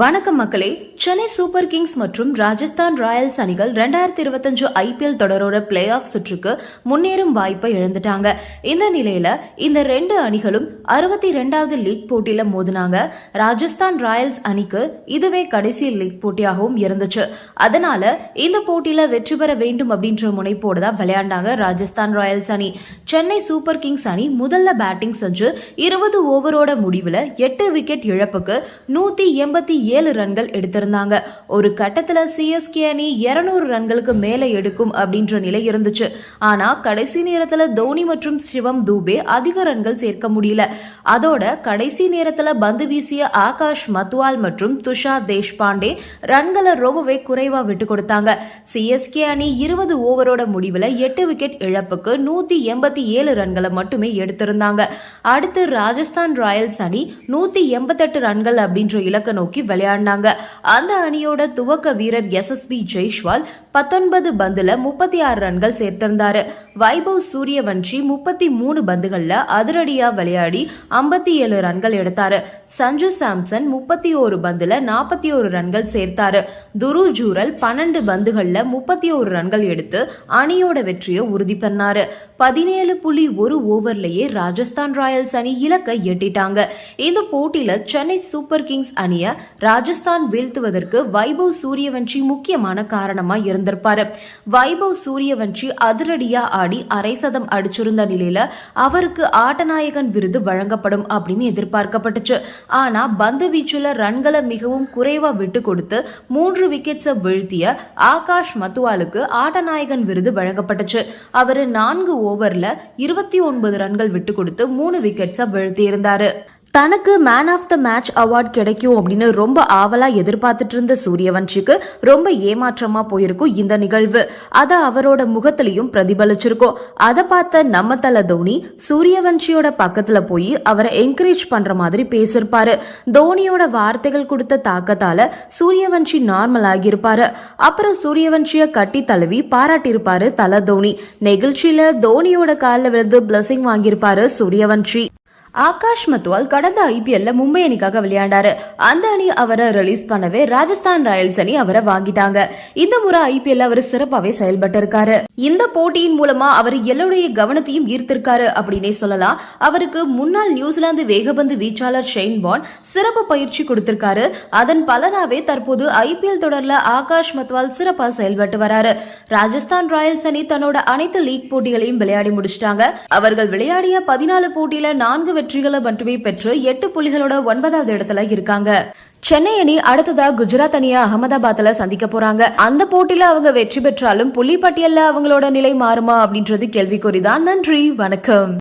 வணக்கம் மக்களே. Chennai super Kings மற்றும் ராஜஸ்தான் ராயல்ஸ் அணிகள் ரெண்டாயிரத்தி இருபத்தஞ்சு ஐபிஎல் தொடரோட பிளே ஆஃப் சுற்றுக்கு முன்னேறும் வாய்ப்பை இழந்துட்டாங்க. இந்த நிலையில இந்த ரெண்டு அணிகளும் அறுபத்தி ரெண்டாவது லீக் போட்டியில மோதினாங்க. ராஜஸ்தான் ராயல்ஸ் அணிக்கு இதுவே கடைசி லீக் போட்டியாகவும் இருந்துச்சு. அதனால இந்த போட்டியில வெற்றி பெற வேண்டும் அப்படின்ற முனைப்போடு தான் விளையாண்டாங்க ராஜஸ்தான் ராயல்ஸ் அணி. சென்னை சூப்பர் கிங்ஸ் அணி முதல்ல பேட்டிங் செஞ்சு இருபது ஓவரோட முடிவுல எட்டு விக்கெட் இழப்புக்கு நூத்தி எண்பத்தி ஏழு ரன்கள் எடுத்திருந்தாங்க. ஒரு கட்டத்துல சிஎஸ்கே அணி இருநூறு ரன்களுக்கு மேலே எடுக்கும் அப்படின்ற நிலை இருந்துச்சு. ஆனா கடைசி நேரத்துல தோனி மற்றும் சிவம் தூபே அதிக ரன்கள் சேர்க்க முடியல. அதோட கடைசி நேரத்துல பந்து வீசிய ஆகாஷ் மத்வால் மற்றும் துஷார் தேஷ்பாண்டே ரன்களை ரொம்பவே குறைவா விட்டு கொடுத்தாங்க. சிஎஸ்கே அணி இருபது ஓவரோட முடிவுல எட்டு விக்கெட் இழப்புக்கு நூத்தி எண்பத்தி ஏழு ரன்களை மட்டுமே எடுத்திருந்தாங்க. அடுத்து ராஜஸ்தான் ராயல்ஸ் அணி நூத்தி எண்பத்தெட்டு ரன்கள் அப்படின்ற இலக்கை நோக்கி விளையாடினாங்க. அந்த அணியோட துவக்க வீரர் எஸ்எஸ்பி ஜெய்ஷ்வால் பத்தொன்பது பந்துல முப்பத்தி ஆறு ரன்கள் சேர்த்திருந்தாரு. வைபவ் சூரியவன்ஷி முப்பத்தி மூணு பந்துகள்ல அதிரடியா விளையாடி ஐம்பத்தி ஏழு ரன்கள் எடுத்தாரு. சஞ்சு சாம்சன் முப்பத்தி ஒரு பந்துல நாற்பத்தி ஒரு ரன்கள் சேர்த்தாரு. துரு ஜூரல் பன்னெண்டு பந்துகள்ல முப்பத்தி ஒரு ரன்கள் எடுத்து அணியோட வெற்றியை உறுதி பண்ணாரு. பதினேழு புள்ளி ஒரு ஓவர்லயே ராஜஸ்தான் ராயல்ஸ் அணி இலக்கை எட்டிட்டாங்க. இந்த போட்டியில சென்னை சூப்பர் கிங்ஸ் அணிய ராஜஸ்தான் வீழ்த்துவதற்கு வைபவ் சூரியவன்ஷி முக்கியமான காரணமா இருந்திருப்பாரு. வைபவ் சூரியவன்ஷி அதிரடியா ஆடி அரை சதம் அடிச்சிருந்த நிலையில அவருக்கு ஆட்டநாயகன் விருது வழங்கப்படும் அப்படின்னு எதிர்பார்க்கப்பட்டுச்சு. ஆனா பந்து வீச்சுல ரன்களை மிகவும் குறைவா விட்டு கொடுத்து மூன்று விக்கெட்ஸை வீழ்த்திய ஆகாஷ் மத்துவாலுக்கு ஆட்டநாயகன் விருது வழங்கப்பட்டுச்சு. அவரு நான்கு ஓவர்ல இருபத்தி ஒன்பது ரன்கள் விட்டு கொடுத்து மூணு விக்கெட்ஸை வீழ்த்தியிருந்தாரு. தனக்கு man of the match award கிடைக்கும் அப்படின்னு ரொம்ப ஆவலா எதிர்பார்த்துட்டு இருந்த சூரியவன்ஷிக்கு ரொம்ப ஏமாற்றமா போயிருக்கும் இந்த நிகழ்வு. அதை அவரோட முகத்திலையும் பிரதிபலிச்சிருக்கும். அதை பார்த்த நம்ம தல தோனி சூரியவன்ஷியோட பக்கத்துல போய் அவரை என்கரேஜ் பண்ற மாதிரி பேசியிருப்பாரு தோனியோட வார்த்தைகள் கொடுத்த தாக்கத்தால சூரியவன்ஷி நார்மல் ஆகியிருப்பாரு. அப்புறம் சூரியவன்ஷிய கட்டி தழுவி பாராட்டியிருப்பாரு தல தோனி. நெகிழ்ச்சியில தோனியோட காலில் விழுந்து பிளஸிங் வாங்கியிருப்பாரு சூரியவன்ஷி. ஆகாஷ் மத்வால் கடந்த ஐபிஎல்ல மும்பை அணிக்காக விளையாண்டாரு. அந்த அணி அவரை ரிலீஸ் பண்ணவே ராஜஸ்தான் ராயல்ஸ் அணி அவரை வாங்கிட்டாங்க. இந்த முறை ஐபிஎல் அவர் சிறப்பாவே செயல்பட்டு இருக்காரு இந்த போட்டியின் மூலமா அவர் எல்லோருடைய கவனத்தையும் ஈர்த்திருக்காரு அப்படின்னே சொல்லலாம். அவருக்கு முன்னாள் நியூசிலாந்து வேகபந்து வீச்சாளர் ஷெயின் பான் சிறப்பு பயிற்சி கொடுத்திருக்காரு. அதன் பலனாவே தற்போது ஐபிஎல் தொடர்ல ஆகாஷ் மத்வால் சிறப்பா செயல்பட்டு வராரு. ராஜஸ்தான் ராயல்ஸ் அணி தன்னோட அனைத்து லீக் போட்டிகளையும் விளையாடி முடிச்சிட்டாங்க. அவர்கள் விளையாடிய பதினாலு போட்டியில நான்கு வெற்றிகளை மட்டுமே பெற்று எட்டு புள்ளிகளோட ஒன்பதாவது இடத்துல இருக்காங்க. சென்னை அணி அடுத்ததா குஜராத் அணியை அகமதாபாத்ல சந்திக்க போறாங்க. அந்த போட்டியில அவங்க வெற்றி பெற்றாலும் புள்ளி பட்டியல்ல அவங்களோட நிலை மாறுமா அப்படின்றது கேள்விக்குறிதான். நன்றி வணக்கம்.